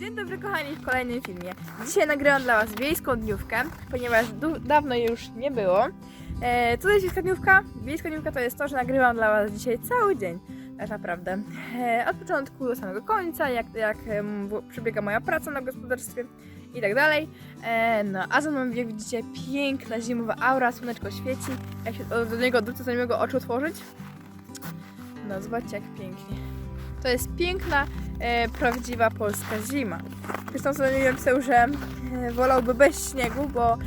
Dzień dobry kochani w kolejnym filmie. Dzisiaj nagrywam dla Was wiejską dniówkę, ponieważ dawno jej już nie było. E, co to jest wiejska dniówka? Wiejska dniówka to jest to, że nagrywam dla Was dzisiaj cały dzień, tak naprawdę. E, od początku do samego końca, jak, jak przebiega moja praca na gospodarstwie i tak dalej. E, no, a za mną, jak widzicie, piękna zimowa aura, słoneczko świeci. Jak się do niego odwrócę, to nie mogę oczu otworzyć. No, zobaczcie jak pięknie. To jest piękna, e, prawdziwa polska zima. Zresztą nie napisał, że e, wolałby bez śniegu, bo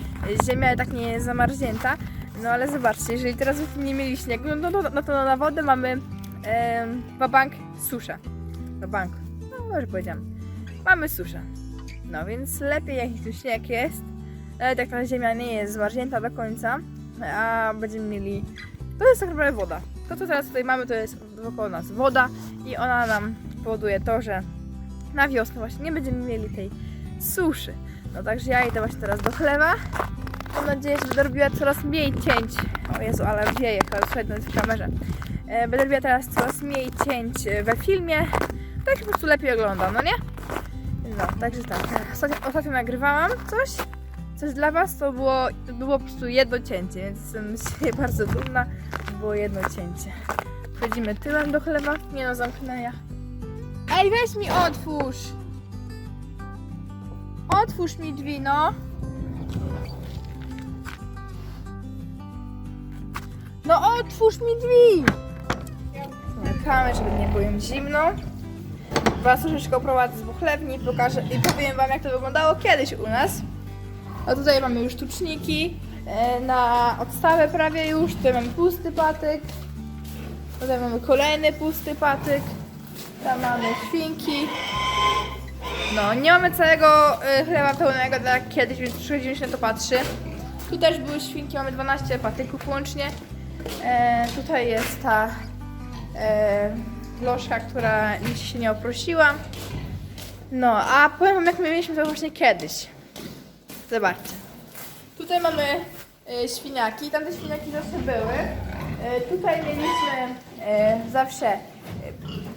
ziemia tak nie jest zamarznięta. No ale zobaczcie, jeżeli teraz nie mieli śniegu, no, no, no to na wodę mamy e, wabank suszę. Wabank, no może powiedziałam. Mamy suszę. No więc lepiej jak tu śnieg jest, ale tak ta ziemia nie jest zmarznięta do końca, a będziemy mieli... To jest tak naprawdę woda. To co teraz tutaj mamy to jest wokoło nas woda i ona nam powoduje to, że na wiosnę właśnie nie będziemy mieli tej suszy. No także ja idę właśnie teraz do chlewa. Mam nadzieję, że będę robiła coraz mniej cięć. O Jezu, ale wieje, chyba nawet w kamerze. E, Będę robiła teraz coraz mniej cięć we filmie. Tak się po prostu lepiej ogląda, no nie? No, także tak. Ostatnio, ostatnio nagrywałam coś, coś dla Was, to było, to było po prostu jedno cięcie, więc jestem siebie bardzo dumna. Było jedno cięcie. Wchodzimy tyłem do chlewa. Nie no, zamknę ja. Ej, weź mi otwórz! Otwórz mi drzwi, no! No otwórz mi drzwi! Zamykamy, żeby nie było im zimno. Was troszeczkę oprowadzę z pochlebni pokażę i powiem wam jak to wyglądało kiedyś u nas. A tutaj mamy już tuczniki e, na odstawę prawie już. Tutaj mamy pusty patyk. Tutaj mamy kolejny pusty patyk. Tam mamy świnki. No, nie mamy całego y, chleba pełnego tak jak kiedyś, więc przychodzimy się na to patrzy. Tu też były świnki, mamy 12 patyków łącznie. E, tutaj jest ta e, która nic się nie oprosiła. No, a powiem wam jak my mieliśmy to właśnie kiedyś. Zobaczcie. Tutaj mamy e, świniaki, tamte świniaki zawsze były. E, tutaj mieliśmy e, zawsze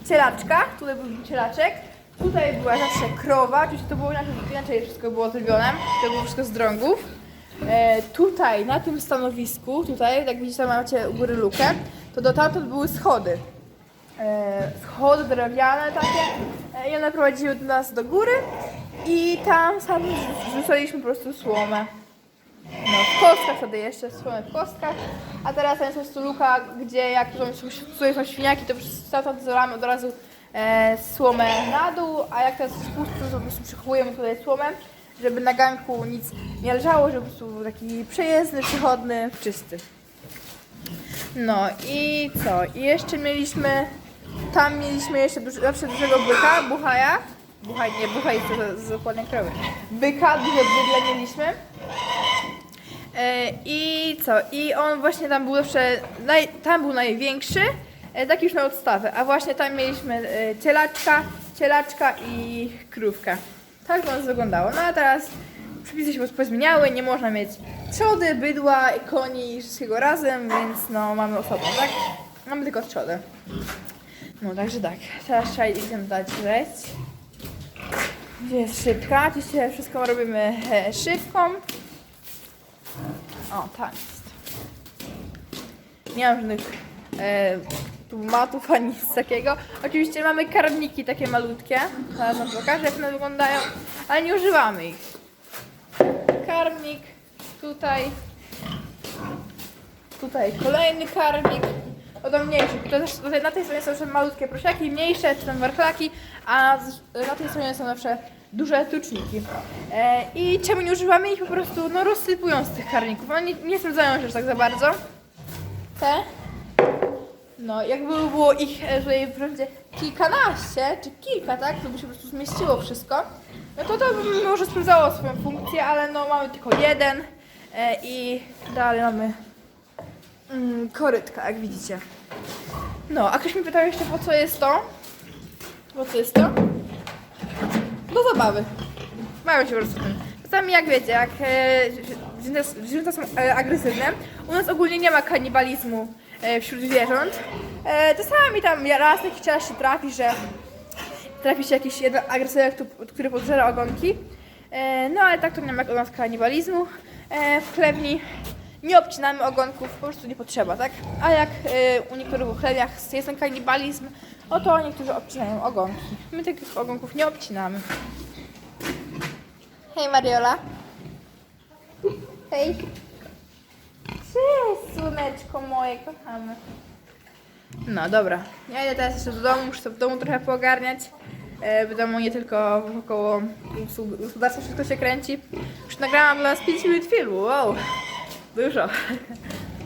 cielaczka, tutaj był cielaczek. Tutaj była zawsze krowa, oczywiście to było inaczej, inaczej wszystko było zrobione, to było wszystko z drągów. E, tutaj, na tym stanowisku, tutaj, jak widzicie, macie u góry lukę, to dotąd były schody. E, schody drewniane takie e, i one prowadziły do nas do góry i tam sami rzucaliśmy po prostu słomę. No, wtedy jeszcze, słomę w kostkach, a teraz jest po luka, gdzie jak tutaj są świniaki, to stamtąd zalamy od razu e, słomę na dół, a jak teraz jest to po prostu przechowujemy tutaj słomę, żeby na ganku nic nie leżało, żeby po prostu był taki przejezdny, przechodny, czysty. No i co? I jeszcze mieliśmy, tam mieliśmy jeszcze duży, zawsze dużego byka, buchaja. Buchaj, nie, buchaj to za- za dokładnie krowy. Byka, duże bydle mieliśmy. E, I co? I on właśnie tam był zawsze, naj, tam był największy, e, taki już na odstawę, a właśnie tam mieliśmy e, cielaczka, cielaczka i krówkę. Tak to wyglądało. No a teraz przepisy się pozmieniały, nie można mieć trzody, bydła, koni i wszystkiego razem, więc no mamy osobno, tak? Mamy tylko trzodę. No także tak, teraz trzeba idziemy dać jeść. Gdzie jest szybka? Oczywiście wszystko robimy e, szybką. O, tak jest. Nie mam żadnych e, matów ani nic takiego. Oczywiście mamy karmniki takie malutkie. Zaraz wam pokażę jak one wyglądają, ale nie używamy ich. Karmnik, tutaj, tutaj kolejny karmnik. O to mniejszy. To na tej stronie są jeszcze malutkie prosiaki, mniejsze, czy tam a na tej stronie są zawsze duże tuczniki. E, I czemu nie używamy ich po prostu, no rozsypują z tych karników. One nie, nie sprawdzają się aż tak za bardzo. Te. No, jakby było ich e, tutaj wprawdzie kilkanaście, czy kilka, tak, to by się po prostu zmieściło wszystko, no to to by może sprawdzało swoją funkcję, ale no mamy tylko jeden e, i dalej mamy mm, korytka, jak widzicie. No, a ktoś mi pytał jeszcze po co jest to? Po co jest to? Do zabawy. Mają się po prostu tym. Czasami jak wiecie, jak e, zwierzęta, są e, agresywne, u nas ogólnie nie ma kanibalizmu e, wśród zwierząt. E, czasami tam raz jakiś czas się trafi, że trafi się jakiś jeden agresywny, który- podżera ogonki. E, no ale tak to nie ma u nas kanibalizmu. E, w chlewni nie obcinamy ogonków, po prostu nie potrzeba, tak? A jak e, u niektórych chlewniach jest ten kanibalizm, oto niektórzy obcinają ogonki. My tych ogonków nie obcinamy. Hej Mariola. Hej. Cześć, słoneczko moje, kochamy. No dobra, ja idę teraz jeszcze do domu, muszę w domu trochę poogarniać. E, W domu nie tylko wokoło gospodarstwa wszystko się kręci. Już nagrałam dla nas 5 minut filmu, wow, dużo.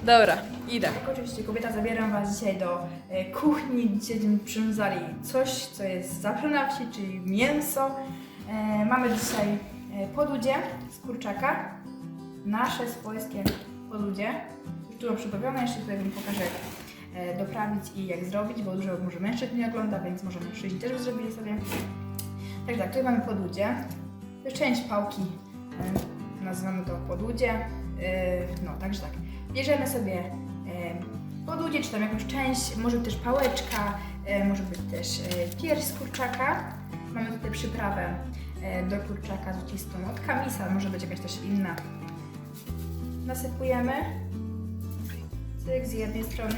Dobra, idę. Tak, oczywiście kobieta, zabieram Was dzisiaj do e, kuchni. Dzisiaj będziemy coś, co jest zawsze na wsi, czyli mięso. E, Mamy dzisiaj e, podudzie z kurczaka. Nasze swojskie podudzie. Już mam przyprawione, jeszcze tutaj Wam pokażę jak e, doprawić i jak zrobić, bo dużo może mężczyzn nie ogląda, więc może mężczyźni też by zrobili sobie. Także tak, tutaj mamy podłudzie. To jest część pałki, e, nazywamy to podłudzie. E, no, także tak. Bierzemy sobie e, podłudzie, czy tam jakąś część, może być też pałeczka, e, może być też pierś z kurczaka. Mamy tutaj przyprawę do kurczaka złocistą od kamisa, może być jakaś też inna. Nasypujemy. Cyk z jednej strony.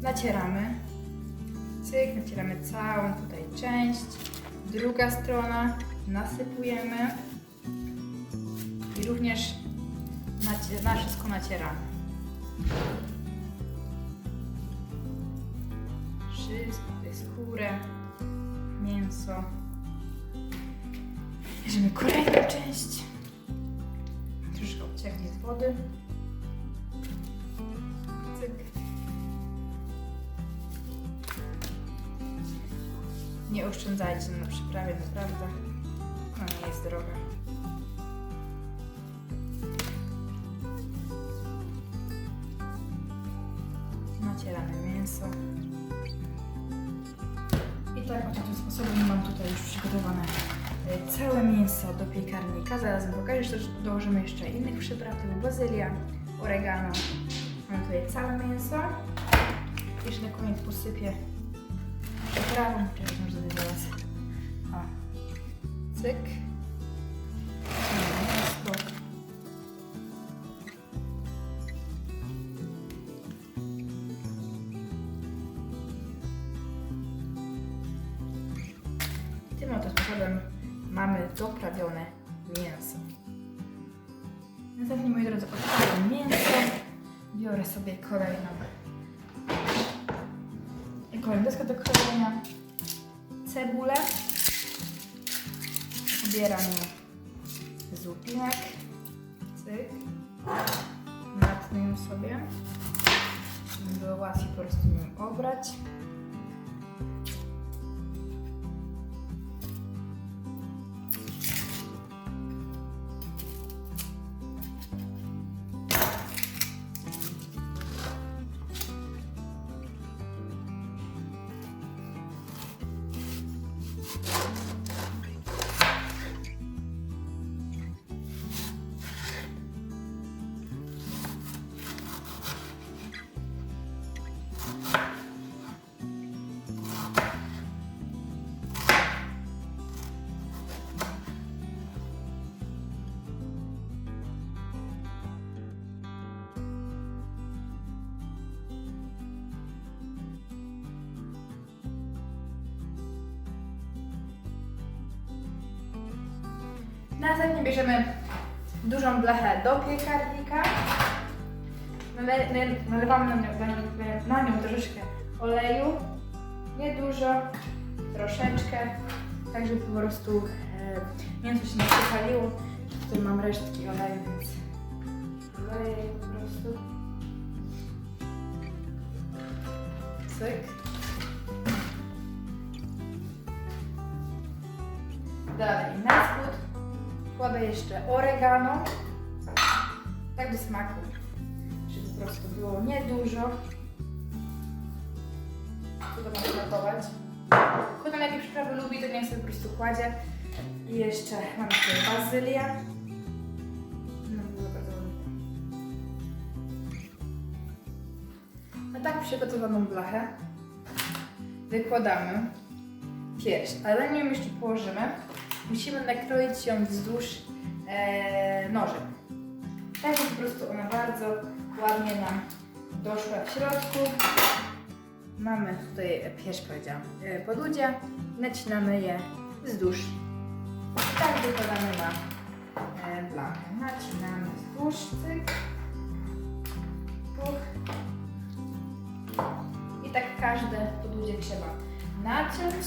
Nacieramy. Cyk, nacieramy całą tutaj część. Druga strona. Nasypujemy. I również na wszystko nacieramy. Wszystko, tutaj skórę, mięso. Bierzemy kolejną część. Troszkę odcieknie z wody. Cyk. Nie oszczędzajcie na przyprawie, naprawdę. Ona nie jest droga. Przygotowane e, całe mięso do piekarnika. Zaraz wam pokażę, że dołożymy jeszcze innych przypraw, typu bazylia, oregano. Mam tutaj całe mięso. Jeszcze na koniec posypię przyprawą, chociaż może zaraz. O. Cyk. Doprawione mięso. Następnie, moi drodzy, odkładam mięso. Biorę sobie kolejną kolejną deskę do krojenia. Cebulę. Ubieram ją z łupinek. Cyk. Natnę ją sobie. Żeby było łatwiej po prostu ją obrać. Następnie bierzemy dużą blachę do piekarnika. Nale- nale- Nalewamy na nią, na, nią, troszeczkę oleju. Nie dużo, troszeczkę. Tak, żeby po prostu e, mięso się nie przepaliło. Tutaj mam resztki oleju, więc leję po prostu. Cyk. Dalej, na spód Kładę jeszcze oregano. Tak do smaku. Żeby po prostu było niedużo. Co to ma smakować. Kto tam jakie przyprawy lubi, to niech sobie po prostu kładzie. I jeszcze mam tutaj bazylię. No, bardzo tak przygotowaną blachę wykładamy pierś. Ale ją jeszcze położymy, musimy nakroić ją wzdłuż e, nożem. Tak, po prostu ona bardzo ładnie nam doszła w środku. Mamy tutaj pierś, powiedziałam, e, po ludzie. Nacinamy je wzdłuż. Tak wykładamy na e, blachę. Nacinamy wzdłuż, cyk. Puch. I tak każde podłudzie trzeba naciąć.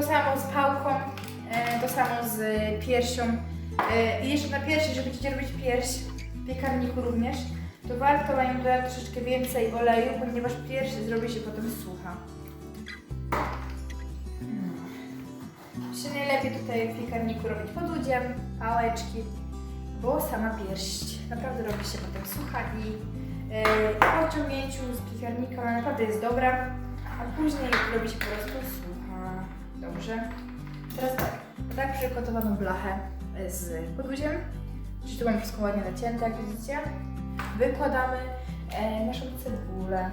To samo z pałką, e, to samo z piersią. E, I jeszcze na piersi, żeby chcecie robić pierś w piekarniku również, to warto na nim dodać troszeczkę więcej oleju, ponieważ pierś zrobi się potem sucha. Hmm. Się najlepiej tutaj w piekarniku robić pod udziem, pałeczki, bo sama pierś naprawdę robi się potem sucha i e, po odciągnięciu z piekarnika naprawdę jest dobra, a później robi się po prostu sucha. Dobrze. Teraz tak, tak przygotowaną blachę e, z podłudziem, czyli tu mam wszystko ładnie nacięte, jak widzicie, wykładamy e, naszą cebulę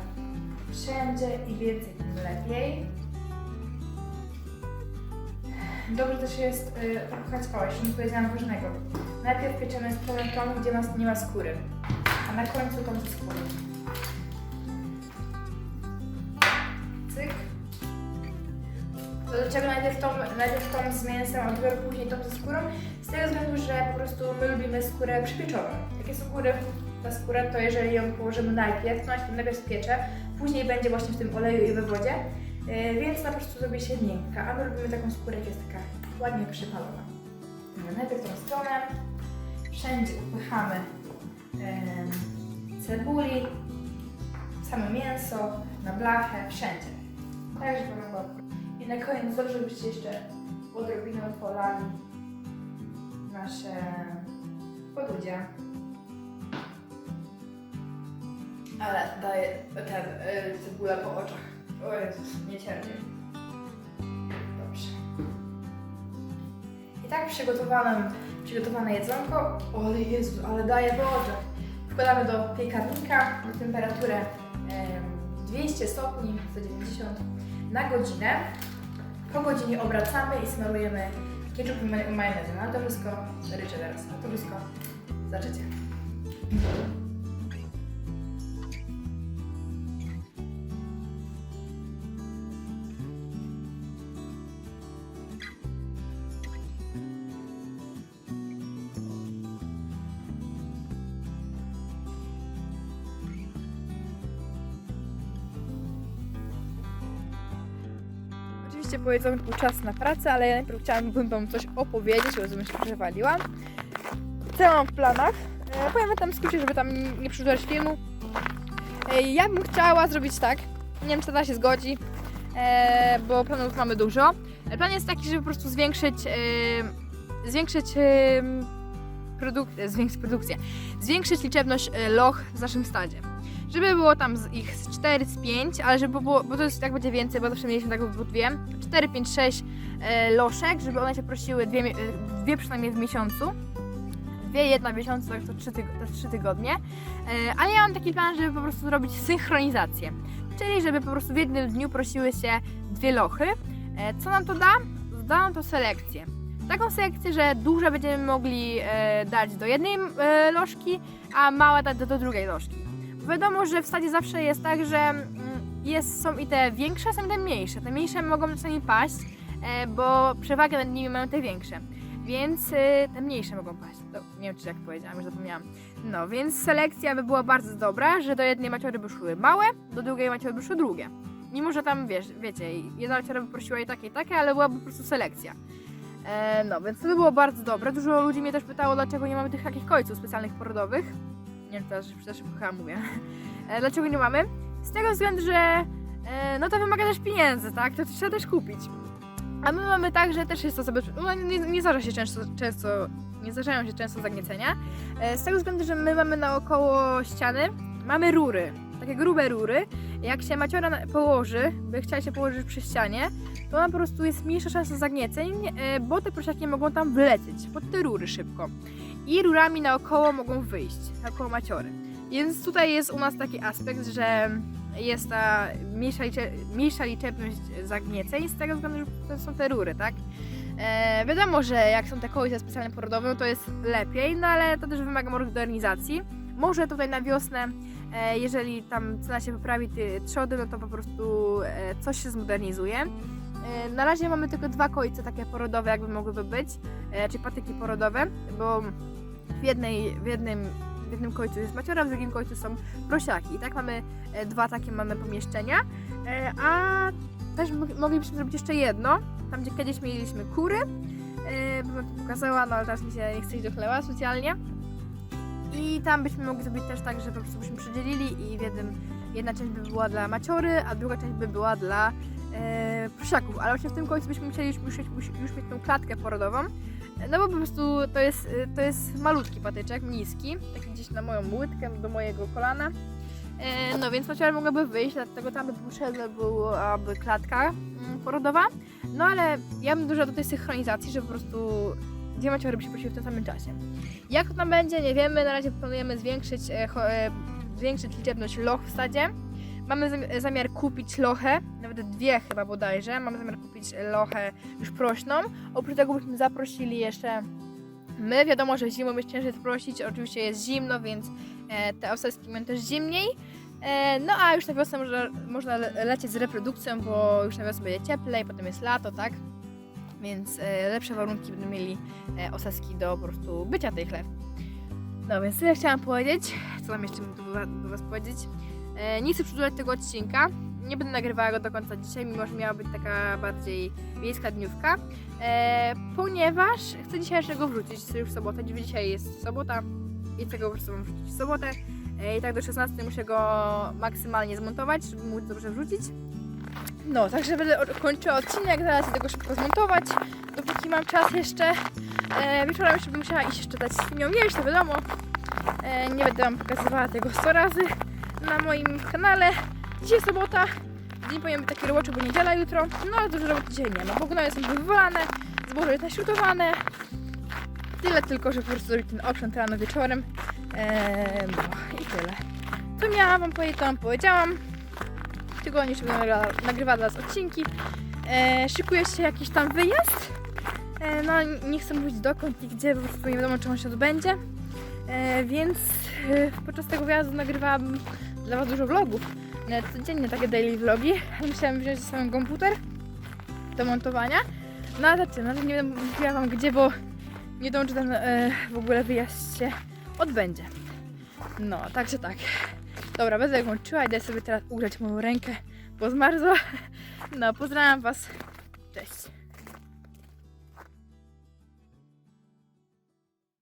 wszędzie i więcej tym lepiej. Dobrze też jest y, upchać, o jeszcze nie powiedziałam ważnego. Najpierw pieczemy stronę tą, gdzie ma, nie ma skóry, a na końcu tą ze skóry. To dlaczego najpierw tą, najpierw tą z mięsem, a dopiero później tą ze skórą? Z tego względu, że po prostu my lubimy skórę przypieczoną. Jakie są góry? Ta skóra to jeżeli ją położymy najpierw, to ona się najpierw spiecze, później będzie właśnie w tym oleju i we wodzie, yy, więc na prostu zrobi się miękka, a my lubimy taką skórę, jak jest taka ładnie przypalona. Dobra, Najpierw tą stronę, wszędzie upychamy em, cebuli, same mięso, na blachę, wszędzie. Tak, żeby była. I na koniec dobrze byście jeszcze odrobiną polali nasze podłudzie. Ale daje ten y, cebulę po oczach. O Jezus, nie cierpię. Dobrze. I tak przygotowane, przygotowane jedzonko, o Jezu, ale daje po oczach. Wkładamy do piekarnika na temperaturę em, 200 stopni, 190 na godzinę. Po godzinie obracamy i smarujemy ketchup i ma- majonezę. Na to wszystko, ryczę teraz, to wszystko zaczęcie. Oczywiście po jedzonku czas na pracę, ale ja najpierw chciałabym Wam coś opowiedzieć, rozumiem, się przewaliłam. Co mam w planach? E, powiem tam w skrócie, żeby tam nie przedłużać filmu. E, ja bym chciała zrobić tak, nie wiem czy tata się zgodzi, e, bo planów mamy dużo. Plan jest taki, żeby po prostu zwiększyć, e, zwiększyć e, produk- e, zwiększyć produkcję, zwiększyć liczebność e, loch w naszym stadzie. Żeby było tam z ich z 4, z 5, ale żeby było, bo to jest tak będzie więcej, bo zawsze mieliśmy tak po dwie, 4, 5, 6 e, loszek, żeby one się prosiły dwie, e, dwie przynajmniej w miesiącu. Dwie, jedna w miesiącu, tak to trzy, trzy tygodnie. E, ale ja mam taki plan, żeby po prostu zrobić synchronizację. Czyli żeby po prostu w jednym dniu prosiły się dwie lochy. E, co nam to da? Da nam to selekcję. Taką selekcję, że duże będziemy mogli dać do jednej e, lożki, a małe dać do, do drugiej lożki. Wiadomo, że w stadzie zawsze jest tak, że mm, jest, są i te większe, są i te mniejsze. Te mniejsze mogą czasami paść, e, bo przewagę nad nimi mają te większe. Więc e, te mniejsze mogą paść. To, nie wiem, czy jak powiedziałam, już zapomniałam. No, więc selekcja by była bardzo dobra, że do jednej maciory by szły małe, do drugiej maciory by szły drugie. Mimo, że tam, wiesz, wiecie, jedna maciora by prosiła i takie, i takie, ale byłaby po prostu selekcja. E, no, więc to by było bardzo dobre. Dużo ludzi mnie też pytało, dlaczego nie mamy tych takich końców specjalnych porodowych. Nie wiem, też chyba mówię. E, dlaczego nie mamy? Z tego względu, że e, no to wymaga też pieniędzy, tak? To trzeba też kupić. A my mamy tak, że też jest to zabezpieczone. No, nie, nie zdarza się często, często, nie zdarzają się często zagniecenia. E, z tego względu, że my mamy naokoło ściany, mamy rury, takie grube rury. Jak się maciora położy, by chciała się położyć przy ścianie, to ona po prostu jest mniejsza szansa zagnieceń, bo te prosiaki mogą tam wlecieć pod te rury szybko. I rurami naokoło mogą wyjść, naokoło maciory. Więc tutaj jest u nas taki aspekt, że jest ta mniejsza, licze, mniejsza liczebność zagnieceń z tego względu, że to są te rury, tak? E, wiadomo, że jak są te kołyse specjalnie porodowe, no to jest lepiej, no ale to też wymaga modernizacji. Może tutaj na wiosnę, e, jeżeli tam cena się poprawi, ty trzody, no to po prostu e, coś się zmodernizuje. E, na razie mamy tylko dwa końce takie porodowe, jakby mogłyby być, e, czyli patyki porodowe, bo w, jednej, w, jednym, w jednym końcu jest maciora, w drugim końcu są prosiaki. I tak mamy e, dwa takie mamy pomieszczenia, a też mo- moglibyśmy zrobić jeszcze jedno, tam gdzie kiedyś mieliśmy kury, bym to pokazała, no ale teraz mi się nie chce iść do specjalnie. I tam byśmy mogli zrobić też tak, że po prostu byśmy przydzielili i w jednym, jedna część by była dla maciory, a druga część by była dla e. Ale właśnie w tym końcu byśmy musieli już, już, już, mieć tą klatkę porodową, e, no bo po prostu to jest, e, to jest malutki patyczek, niski, taki gdzieś na moją łydkę, do mojego kolana. E, No więc maciora mogłaby wyjść, dlatego tam by potrzebna byłaby klatka mm, porodowa. No ale ja bym dużo do tej synchronizacji, żeby po prostu dwie maciory by się prosiły w tym samym czasie. Jak to tam będzie, nie wiemy. Na razie planujemy zwiększyć, e, e, zwiększyć liczebność loch w stadzie. Mamy zam- zamiar kupić lochę, nawet dwie chyba bodajże. Mamy zamiar kupić lochę już prośną. Oprócz tego byśmy zaprosili jeszcze my. Wiadomo, że zimą jest ciężej zaprosić. Oczywiście jest zimno, więc e, te oseski mają też zimniej. E, no a już na wiosnę można, można le- lecieć z reprodukcją, bo już na wiosnę będzie cieplej, potem jest lato, tak? Więc e, lepsze warunki będą mieli oseski do po prostu bycia tej chlewni. No więc tyle chciałam powiedzieć. Co tam jeszcze do, do Was powiedzieć? E, nie chcę przedłużać tego odcinka. Nie będę nagrywała go do końca dzisiaj, mimo że miała być taka bardziej wiejska dniówka. E, ponieważ chcę dzisiaj jeszcze go wrzucić już w sobotę. Dzisiaj jest sobota i chcę go po prostu wrzucić w sobotę. E, I tak do 16 muszę go maksymalnie zmontować, żeby móc dobrze wrzucić. No, także będę kończyła odcinek, zaraz idę go szybko zmontować, dopóki mam czas jeszcze. E, wieczorem jeszcze bym musiała iść jeszcze dać świniom jeść, to wiadomo. E, nie będę Wam pokazywała tego 100 razy na moim kanale. Dzisiaj sobota, dzień powinien być taki roboczy, bo niedziela jutro. No ale dużo roboty dzisiaj nie ma, bo gnoje są wywalane, zboże jest naśrutowane. Tyle tylko, że po prostu zrobić ten oprzęt rano wieczorem. E, no i tyle. Co miałam Wam powiedzieć, to Wam powiedziałam. W tygodniu jeszcze będę nagrywała, dla Was odcinki. E, szykuje się jakiś tam wyjazd. E, no nie chcę mówić dokąd i gdzie, po prostu nie wiadomo czy on się odbędzie. E, więc e, podczas tego wyjazdu nagrywałam dla Was dużo vlogów. Codziennie takie daily vlogi. Musiałam wziąć ze sobą komputer do montowania. No ale ty, no nie mówiła Wam gdzie, bo nie czy ten e, w ogóle wyjazd się odbędzie. No, także tak. Dobra, będę kończyła. Idę sobie teraz ugrzać moją rękę, bo zmarzła. No, pozdrawiam Was. Cześć.